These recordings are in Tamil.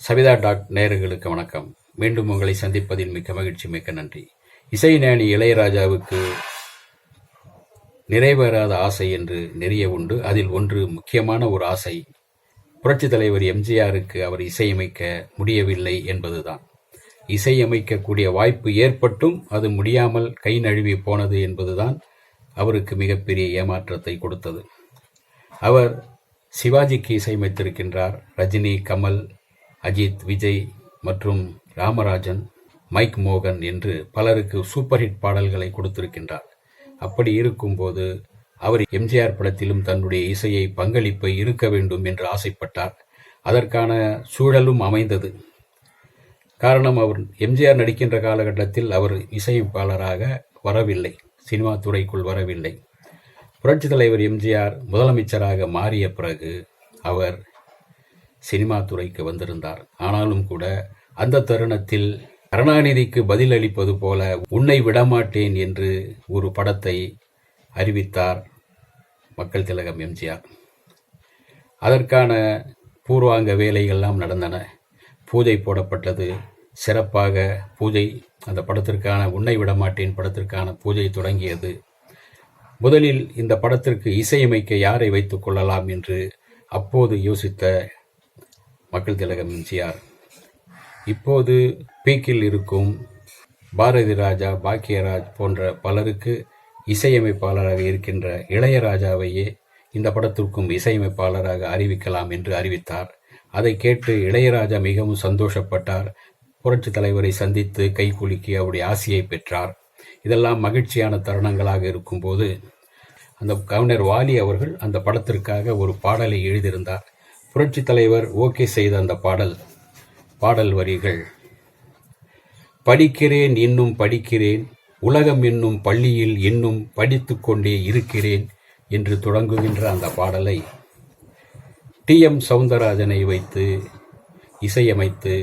சவிதா டாட் நேயர்களுக்கு வணக்கம். மீண்டும் உங்களை சந்திப்பதில் மிக்க மகிழ்ச்சி மிக்க நன்றி. இசை ஞானி இளையராஜாவுக்கு நிறைவேறாத ஆசை என்று நிறைய உண்டு. அதில் ஒன்று முக்கியமான ஒரு ஆசை. புரட்சித் தலைவர் எம்ஜிஆருக்கு அவர் இசையமைக்க முடியவில்லை என்பதுதான். இசையமைக்கக்கூடிய வாய்ப்பு ஏற்பட்டும் அது முடியாமல் கை நழுவி போனது என்பதுதான் அவருக்கு மிகப்பெரிய ஏமாற்றத்தை கொடுத்தது. அவர் சிவாஜிக்கு இசையமைத்திருக்கின்றார் ரஜினி கமல் அஜித் விஜய் மற்றும் ராமராஜன் மைக் மோகன் என்று பலருக்கு சூப்பர் ஹிட் பாடல்களை கொடுத்திருக்கின்றார். அப்படி இருக்கும்போது அவர் எம்ஜிஆர் படத்திலும் தன்னுடைய இசையை பங்களிப்பை இருக்க வேண்டும் என்று ஆசைப்பட்டார். அதற்கான சூழலும் அமைந்தது. காரணம் அவர் எம்ஜிஆர் நடிக்கின்ற காலகட்டத்தில் அவர் இசையமைப்பாளராக வரவில்லை. சினிமா துறைக்குள் வரவில்லை. புரட்சித் தலைவர் எம்ஜிஆர் முதலமைச்சராக மாறிய பிறகு அவர் சினிமா துறைக்கு வந்திருந்தார். ஆனாலும் கூட அந்த தருணத்தில் கருணாநிதிக்கு பதில் அளிப்பது போல உன்னை விடமாட்டேன் என்று ஒரு படத்தை அறிவித்தார் மக்கள் திலகம் எம்ஜிஆர். அதற்கான பூர்வாங்க வேலைகள்லாம் நடந்தன. பூஜை போடப்பட்டது. சிறப்பாக பூஜை அந்த படத்திற்கான உன்னை விடமாட்டேன் படத்திற்கான பூஜை தொடங்கியது. முதலில் இந்த படத்திற்கு இசையமைக்க யாரை வைத்துக் கொள்ளலாம் என்று அப்போது யோசித்த மக்கள் திலகம் எம்ஜிஆர் இப்போது பீக்கில் இருக்கும் பாரதி ராஜா பாக்கியராஜ் போன்ற பலருக்கு இசையமைப்பாளராக இருக்கின்ற இளையராஜாவையே இந்த படத்திற்கும் இசையமைப்பாளராக அறிவிக்கலாம் என்று அறிவித்தார். அதை கேட்டு இளையராஜா மிகவும் சந்தோஷப்பட்டார். புரட்சி தலைவரை சந்தித்து கைகுலுக்கி அவருடைய ஆசையை பெற்றார். இதெல்லாம் மகிழ்ச்சியான தருணங்களாக இருக்கும்போது அந்த கவிஞர் வாலி அவர்கள் அந்த படத்திற்காக ஒரு பாடலை எழுதியிருந்தார். புரட்சி தலைவர் ஓகே செய்த அந்த பாடல் பாடல் வரிகள். படிக்கிறேன் இன்னும் படிக்கிறேன். உலகம் என்னும் பள்ளியில் இன்னும் படித்து கொண்டே இருக்கிறேன் என்று தொடங்குகின்ற அந்த பாடலை டி. எம். சவுந்தரராஜனை வைத்து இசையமைத்து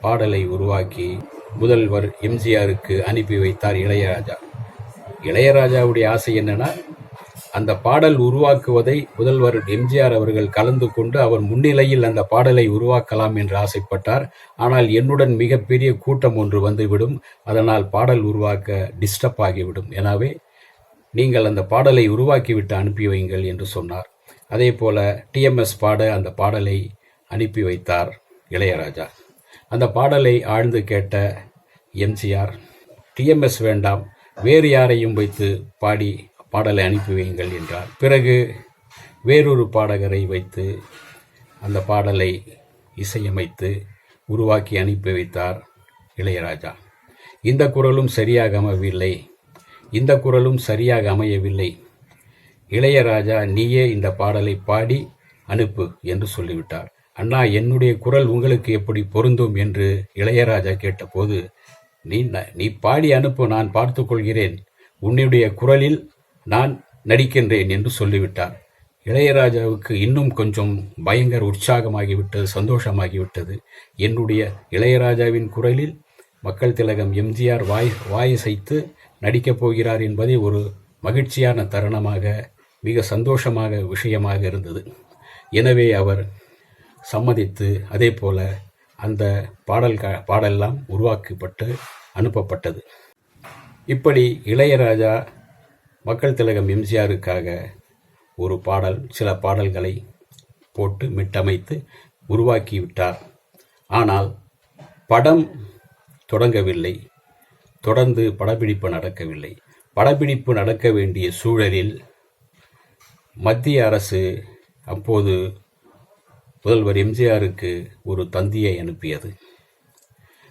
பாடலை உருவாக்கி முதல்வர் எம்ஜிஆருக்கு அனுப்பி வைத்தார் இளையராஜா. இளையராஜாவுடைய ஆசை என்னன்னா அந்த பாடல் உருவாக்குவதை முதல்வர் எம்ஜிஆர் அவர்கள் கலந்து கொண்டு அவர் முன்னிலையில் அந்த பாடலை உருவாக்கலாம் என்று ஆசைப்பட்டார். ஆனால் என்னுடன் மிகப்பெரிய கூட்டம் ஒன்று வந்துவிடும். அதனால் பாடல் உருவாக்க டிஸ்டர்ப் ஆகிவிடும். எனவே நீங்கள் அந்த பாடலை உருவாக்கிவிட்டு அனுப்பி வையுங்கள் என்று சொன்னார். அதே போல டிஎம்எஸ் பாட அந்த பாடலை அனுப்பி வைத்தார் இளையராஜா. அந்த பாடலை ஆழ்ந்து கேட்ட எம்ஜிஆர் டிஎம்எஸ் வேண்டாம். வேறு யாரையும் வைத்து பாடி பாடலை அனுப்பி வையுங்கள் என்றார். பிறகு வேறொரு பாடகரை வைத்து அந்த பாடலை இசையமைத்து உருவாக்கி அனுப்பி வைத்தார் இளையராஜா. இந்த குரலும் சரியாக அமையவில்லை. இந்த குரலும் சரியாக அமையவில்லை. இளையராஜா நீயே இந்த பாடலை பாடி அனுப்பு என்று சொல்லிவிட்டார். அண்ணா என்னுடைய குரல் உங்களுக்கு எப்படி பொருந்தும் என்று இளையராஜா கேட்டபோது நீ நீ பாடி அனுப்பு நான் பார்த்து கொள்கிறேன். உன்னுடைய குரலில் நான் நடிக்கின்றேன் என்று சொல்லிவிட்டார். இளையராஜாவுக்கு இன்னும் கொஞ்சம் பயங்கர உற்சாகமாகிவிட்டது சந்தோஷமாகிவிட்டது. என்னுடைய இளையராஜாவின் குரலில் மக்கள் திலகம் எம்ஜிஆர் வாய் வாயசைத்து நடிக்கப் போகிறார் என்பதே ஒரு மகிழ்ச்சியான தருணமாக மிக சந்தோஷமாக விஷயமாக இருந்தது. எனவே அவர் சம்மதித்து அதே போல அந்த பாடல் பாடெல்லாம் உருவாக்கப்பட்டு அனுப்பப்பட்டது. இப்படி இளையராஜா மக்கள் திலகம் எம்ஜிஆருக்காக ஒரு பாடல் சில பாடல்களை போட்டு மிட்டமைத்து உருவாக்கிவிட்டார். ஆனால் படம் தொடங்கவில்லை. தொடர்ந்து படப்பிடிப்பு நடக்கவில்லை. படப்பிடிப்பு நடக்க வேண்டிய சூழலில் மத்திய அரசு அப்போது முதல்வர் எம்ஜிஆருக்கு ஒரு தந்தியை அனுப்பியது.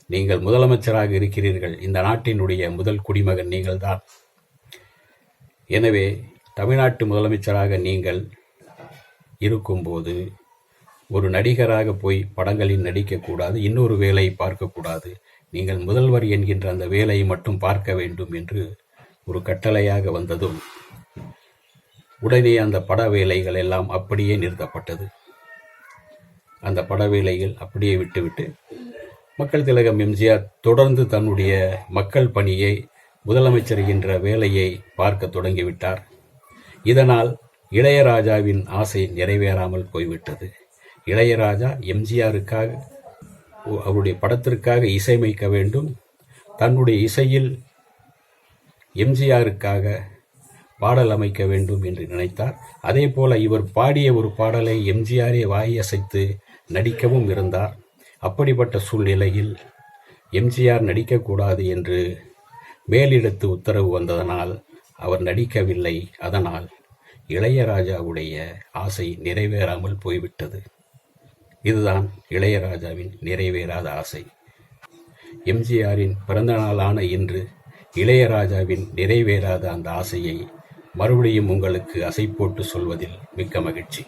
நீங்கள் முதலமைச்சராக இருக்கிறீர்கள். இந்த நாட்டினுடைய முதல் குடிமகன் நீங்கள்தான். எனவே தமிழ்நாட்டு முதலமைச்சராக நீங்கள் இருக்கும்போது ஒரு நடிகராக போய் படங்களில் நடிக்கக்கூடாது இன்னொரு வேலை பார்க்கக்கூடாது. நீங்கள் முதல்வர் என்கின்ற அந்த வேலையை மட்டும் பார்க்க வேண்டும் என்று ஒரு கட்டளையாக வந்ததும் உடனே அந்த பட வேலைகள் எல்லாம் அப்படியே நிறுத்தப்பட்டது. அந்த பட வேலைகள் அப்படியே விட்டுவிட்டு மக்கள் திலகம் எம்ஜிஆர் தொடர்ந்து தன்னுடைய மக்கள் பணியை முதலமைச்சர் என்ற வேலையை பார்க்க தொடங்கிவிட்டார். இதனால் இளையராஜாவின் ஆசை நிறைவேறாமல் போய்விட்டது. இளையராஜா எம்ஜிஆருக்காக அவருடைய படத்திற்காக இசையமைக்க வேண்டும். தன்னுடைய இசையில் எம்ஜிஆருக்காக பாடல் அமைக்க வேண்டும் என்று நினைத்தார். அதே போல இவர் பாடிய ஒரு பாடலை எம்ஜிஆரே வாயசைத்து நடிக்கவும் இருந்தார். அப்படிப்பட்ட சூழ்நிலையில் எம்ஜிஆர் நடிக்கக்கூடாது என்று மேலிடத்து உத்தரவு வந்ததனால் அவர் நடிக்கவில்லை. அதனால் இளையராஜாவுடைய ஆசை நிறைவேறாமல் போய்விட்டது. இதுதான் இளையராஜாவின் நிறைவேறாத ஆசை. எம்ஜிஆரின் பிறந்தநாளான இன்று இளையராஜாவின் நிறைவேறாத அந்த ஆசையை மறுபடியும் உங்களுக்கு அசை போட்டு சொல்வதில் மிக்க மகிழ்ச்சி.